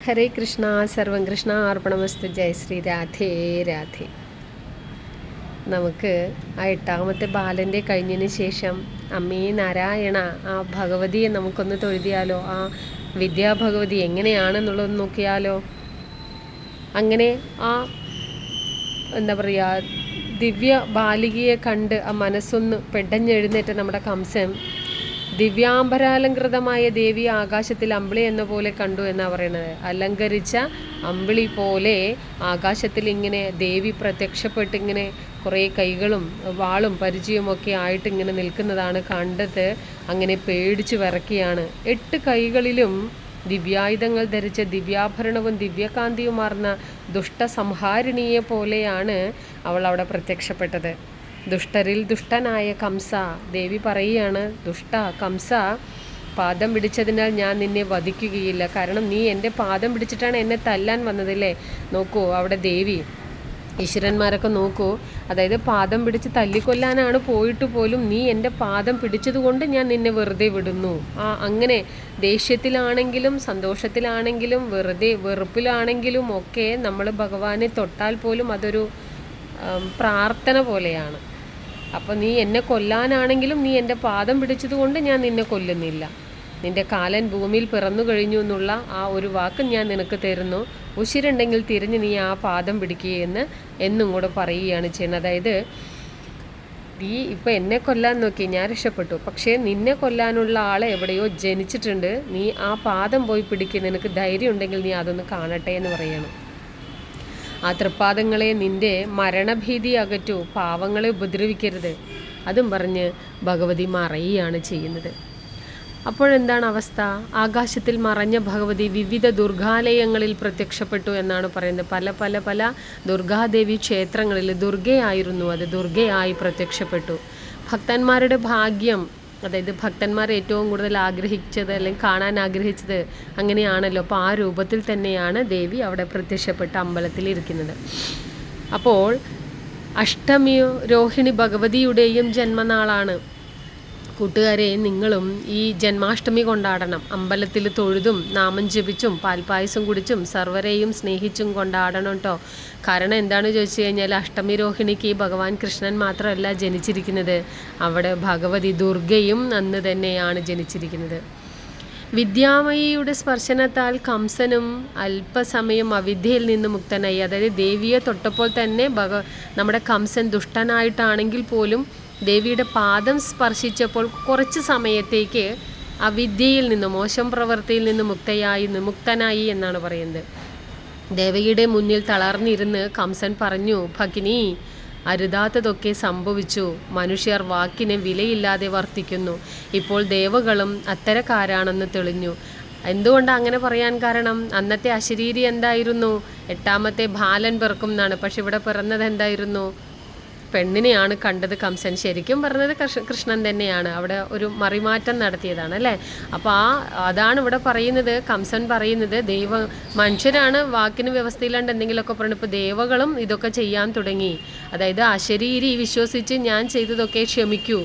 ഹരേ കൃഷ്ണ സർവം കൃഷ്ണ അർപ്പണമസ്തു ജയ ശ്രീ രാധേ രാധേ. നമുക്ക് ആ എട്ടാമത്തെ ബാലന്റെ കഴിഞ്ഞതിന് ശേഷം അമ്മേ നാരായണ ആ ഭഗവതിയെ നമുക്കൊന്ന് തൊഴുതിയാലോ? ആ വിദ്യാഭഗവതി എങ്ങനെയാണെന്നുള്ളത് നോക്കിയാലോ? അങ്ങനെ ആ എന്താ പറയുക ദിവ്യ ബാലികയെ കണ്ട് ആ മനസ്സൊന്ന് പെടഞ്ഞെഴുന്നേറ്റ നമ്മുടെ കംസൻ ദിവ്യാംബരാലങ്കൃതമായ ദേവി ആകാശത്തിൽ അമ്പിളി എന്ന പോലെ കണ്ടു എന്നാണ് പറയുന്നത്. അലങ്കരിച്ച അമ്പിളി പോലെ ആകാശത്തിൽ ഇങ്ങനെ ദേവി പ്രത്യക്ഷപ്പെട്ട് ഇങ്ങനെ കുറേ കൈകളും വാളും പരിചയമൊക്കെ ആയിട്ട് ഇങ്ങനെ നിൽക്കുന്നതാണ് കണ്ടത്. അങ്ങനെ പേടിച്ചു വിറക്കിയാണ് എട്ട് കൈകളിലും ദിവ്യായുധങ്ങൾ ധരിച്ച ദിവ്യാഭരണവും ദിവ്യകാന്തിയുമാർന്ന ദുഷ്ടസംഹാരിണിയെ പോലെയാണ് അവൾ അവിടെ പ്രത്യക്ഷപ്പെട്ടത്. ദുഷ്ടരിൽ ദുഷ്ടനായ കംസ. ദേവി പറയുകയാണ് ദുഷ്ട കംസ പാദം പിടിച്ചതിനാൽ ഞാൻ നിന്നെ വധിക്കുകയില്ല. കാരണം നീ എന്റെ പാദം പിടിച്ചിട്ടാണ് എന്നെ തല്ലാൻ വന്നതല്ലേ? നോക്കൂ അവിടെ ദേവി ഈശ്വരന്മാരൊക്കെ നോക്കൂ. അതായത് പാദം പിടിച്ച് തല്ലിക്കൊല്ലാനാണ് പോയിട്ട് പോലും നീ എന്റെ പാദം പിടിച്ചതുകൊണ്ട് ഞാൻ നിന്നെ വെറുതെ വിടുന്നു. ആ അങ്ങനെ ദേഷ്യത്തിലാണെങ്കിലും സന്തോഷത്തിലാണെങ്കിലും വെറുതെ വെറുപ്പിലാണെങ്കിലും ഒക്കെ നമ്മൾ ഭഗവാനെ തൊട്ടാൽ പോലും അതൊരു പ്രാർത്ഥന പോലെയാണ്. അപ്പോൾ നീ എന്നെ കൊല്ലാനാണെങ്കിലും നീ എന്റെ പാദം പിടിച്ചതുകൊണ്ട് ഞാൻ നിന്നെ കൊല്ലുന്നില്ല. നിന്റെ കാലൻ ഭൂമിയിൽ പിറന്നു കഴിഞ്ഞു എന്നുള്ള ആ ഒരു വാക്ക് ഞാൻ നിനക്ക് തരുന്നു. ഉശിരുണ്ടെങ്കിൽ തിരിഞ്ഞ് നീ ആ പാദം പിടിക്കുകയെന്ന് എന്നും കൂടെ പറയുകയാണ് ചെയ്യുന്നത്. അതായത് നീ ഇപ്പം എന്നെ കൊല്ലാൻ നോക്കി ഞാൻ രക്ഷപ്പെട്ടു. പക്ഷേ നിന്നെ കൊല്ലാനുള്ള ആളെ എവിടെയോ ജനിച്ചിട്ടുണ്ട്. നീ ആ പാദം പോയി പിടിക്കുക നിനക്ക് ധൈര്യം ഉണ്ടെങ്കിൽ നീ അതൊന്ന് കാണട്ടെ എന്ന് പറയണം. ആ തൃപ്പാദങ്ങളെ നിന്റെ മരണഭീതി അകറ്റു പാവങ്ങളെ ഉപദ്രവിക്കരുത്. അതും പറഞ്ഞ് ഭഗവതി മറയുകയാണ് ചെയ്യുന്നത്. അപ്പോഴെന്താണ് അവസ്ഥ? ആകാശത്തിൽ മറഞ്ഞ ഭഗവതി വിവിധ ദുർഗാലയങ്ങളിൽ പ്രത്യക്ഷപ്പെട്ടു എന്നാണ് പറയുന്നത്. പല പല പല ദുർഗാദേവി ക്ഷേത്രങ്ങളിൽ ദുർഗയായിരുന്നു അത്. ദുർഗയായി പ്രത്യക്ഷപ്പെട്ടു. ഭക്തന്മാരുടെ ഭാഗ്യം അതായത് ഭക്തന്മാർ ഏറ്റവും കൂടുതൽ ആഗ്രഹിച്ചത് അല്ലെങ്കിൽ കാണാൻ ആഗ്രഹിച്ചത് അങ്ങനെയാണല്ലോ. അപ്പോൾ ആ രൂപത്തിൽ തന്നെയാണ് ദേവി അവിടെ പ്രത്യക്ഷപ്പെട്ട അമ്പലത്തിൽ ഇരിക്കുന്നത്. അപ്പോൾ അഷ്ടമിയോ രോഹിണി ഭഗവതിയുടെയും ജന്മനാളാണ്. കൂട്ടുകാരെ നിങ്ങളും ഈ ജന്മാഷ്ടമി കൊണ്ടാടണം. അമ്പലത്തിൽ തൊഴുതും നാമം ജപിച്ചും പാൽപ്പായസം കുടിച്ചും സർവരെയും സ്നേഹിച്ചും കൊണ്ടാടണം കേട്ടോ കാരണം എന്താണ് ചോദിച്ചു കഴിഞ്ഞാൽ അഷ്ടമി രോഹിണിക്ക് ഭഗവാൻ കൃഷ്ണൻ മാത്രമല്ല ജനിച്ചിരിക്കുന്നത്. അവിടെ ഭഗവതി ദുർഗയും അന്ന് തന്നെയാണ് ജനിച്ചിരിക്കുന്നത്. വിദ്യാമയിയുടെ സ്പർശനത്താൽ കംസനും അല്പസമയം അവിദ്യയിൽ നിന്ന് മുക്തനായി. അതായത് ദേവിയെ തൊട്ടപ്പോൾ തന്നെ ഭഗ നമ്മുടെ കംസൻ ദുഷ്ടനായിട്ടാണെങ്കിൽ പോലും ദേവിയുടെ പാദം സ്പർശിച്ചപ്പോൾ കുറച്ച് സമയത്തേക്ക് ആ വിദ്യയിൽ നിന്ന് മോശം പ്രവൃത്തിയിൽ നിന്ന് മുക്തയായി മുക്തനായി എന്നാണ് പറയുന്നത്. ദേവകിയുടെ മുന്നിൽ തളർന്നിരുന്ന് കംസൻ പറഞ്ഞു ഭഗിനി അരുതാത്തതൊക്കെ സംഭവിച്ചു. മനുഷ്യർ വാക്കിനെ വിലയില്ലാതെ വർത്തിക്കുന്നു. ഇപ്പോൾ ദേവകളും അത്തരക്കാരാണെന്ന് തെളിഞ്ഞു. എന്തുകൊണ്ട് അങ്ങനെ പറയാൻ കാരണം? അന്നത്തെ അശരീരി എന്തായിരുന്നു? എട്ടാമത്തെ ബാലൻ പിറക്കും എന്നാണ് പക്ഷെ ഇവിടെ പിറന്നത് എന്തായിരുന്നു? പെണ്ണിനെയാണ് കണ്ടത് കംസൻ. ശരിക്കും പറഞ്ഞത് കൃഷ്ണൻ തന്നെയാണ്. അവിടെ ഒരു മറിമാറ്റം നടത്തിയതാണ് അല്ലേ? അപ്പോൾ ആ അതാണ് ഇവിടെ പറയുന്നത്. കംസൻ പറയുന്നത് ദൈവ മനുഷ്യരാണ് വാക്കിന് വ്യവസ്ഥയിലാണ്ട് എന്തെങ്കിലുമൊക്കെ പറഞ്ഞു ഇപ്പോൾ ദേവകളും ഇതൊക്കെ ചെയ്യാൻ തുടങ്ങി. അതായത് അശരീരി വിശ്വസിച്ച് ഞാൻ ചെയ്തതൊക്കെ ക്ഷമിക്കൂ.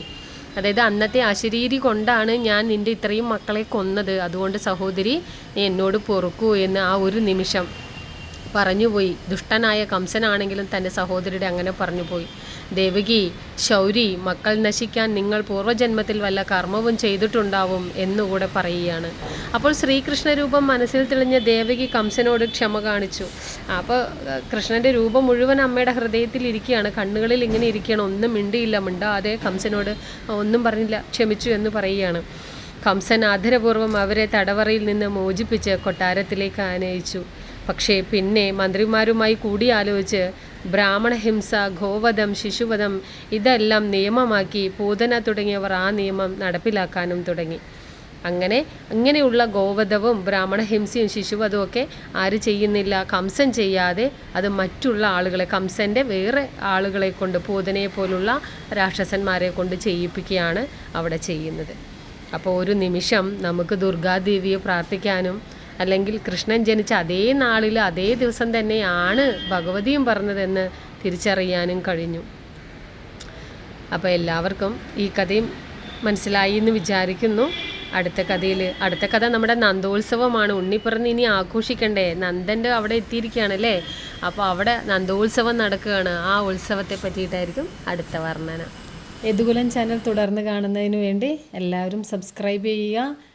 അതായത് അന്നത്തെ അശരീരി കൊണ്ടാണ് ഞാൻ നിന്റെ ഇത്രയും മക്കളെ കൊന്നത്. അതുകൊണ്ട് സഹോദരി നീ എന്നോട് പൊറുക്കൂ എന്ന് ആ ഒരു നിമിഷം. പറഞ്ഞുപോയി. ദുഷ്ടനായ കംസനാണെങ്കിലും തന്റെ സഹോദരിയുടെ അങ്ങനെ പറഞ്ഞുപോയി. ദേവകി ശൗരി മക്കൾ നശിക്കാൻ നിങ്ങൾ പൂർവജന്മത്തിൽ വല്ല കർമ്മവും ചെയ്തിട്ടുണ്ടാവും എന്നുകൂടെ പറയുകയാണ്. അപ്പോൾ ശ്രീകൃഷ്ണരൂപം മനസ്സിൽ തെളിഞ്ഞ ദേവകി കംസനോട് ക്ഷമ കാണിച്ചു. അപ്പോൾ കൃഷ്ണന്റെ രൂപം മുഴുവൻ അമ്മയുടെ ഹൃദയത്തിൽ ഇരിക്കുകയാണ്. കണ്ണുകളിൽ ഇങ്ങനെ ഇരിക്കുകയാണ്. ഒന്നും മിണ്ടിയില്ല മിണ്ടാതെ കംസനോട് ഒന്നും പറഞ്ഞില്ല ക്ഷമിച്ചു എന്ന് പറയുകയാണ്. കംസൻ ആദരപൂർവം അവരെ തടവറയിൽ നിന്ന് മോചിപ്പിച്ച് കൊട്ടാരത്തിലേക്ക് ആനയിച്ചു. പക്ഷേ പിന്നെ മന്ത്രിമാരുമായി കൂടിയാലോചിച്ച് ബ്രാഹ്മണഹിംസ ഗോവധം ശിശുവധം ഇതെല്ലാം നിയമമാക്കി പൂതന തുടങ്ങിയവർ ആ നിയമം നടപ്പിലാക്കാനും തുടങ്ങി. അങ്ങനെ അങ്ങനെയുള്ള ഗോവധവും ബ്രാഹ്മണഹിംസയും ശിശുവധവും ഒക്കെ ആര് ചെയ്യുന്നില്ല കംസൻ ചെയ്യാതെ അത് മറ്റുള്ള ആളുകളെ കംസന്റെ വേറെ ആളുകളെ കൊണ്ട് പൂതനയെ പോലുള്ള രാക്ഷസന്മാരെ കൊണ്ട് ചെയ്യിപ്പിക്കുകയാണ് അവിടെ ചെയ്യുന്നത്. അപ്പോൾ ഒരു നിമിഷം നമുക്ക് ദുർഗാദേവിയെ പ്രാർത്ഥിക്കാനും അല്ലെങ്കിൽ കൃഷ്ണൻ ജനിച്ച അതേ നാളിൽ അതേ ദിവസം തന്നെയാണ് ഭഗവതിയും പറഞ്ഞതെന്ന് തിരിച്ചറിയാനും കഴിഞ്ഞു. അപ്പോൾ എല്ലാവർക്കും ഈ കഥയും മനസ്സിലായി എന്ന് വിചാരിക്കുന്നു. അടുത്ത കഥയിൽ അടുത്ത കഥ നമ്മുടെ നന്ദോത്സവമാണ്. ഉണ്ണിപ്പിറന്ന് ഇനി ആഘോഷിക്കണ്ടേ? നന്ദന്റെ അവിടെ എത്തിയിരിക്കുകയാണല്ലേ അപ്പോൾ അവിടെ നന്ദോത്സവം നടക്കുകയാണ്. ആ ഉത്സവത്തെ പറ്റിയിട്ടായിരിക്കും അടുത്ത വർണന. യദുകുലം ചാനൽ തുടർന്ന് കാണുന്നതിന് വേണ്ടി എല്ലാവരും സബ്സ്ക്രൈബ് ചെയ്യുക.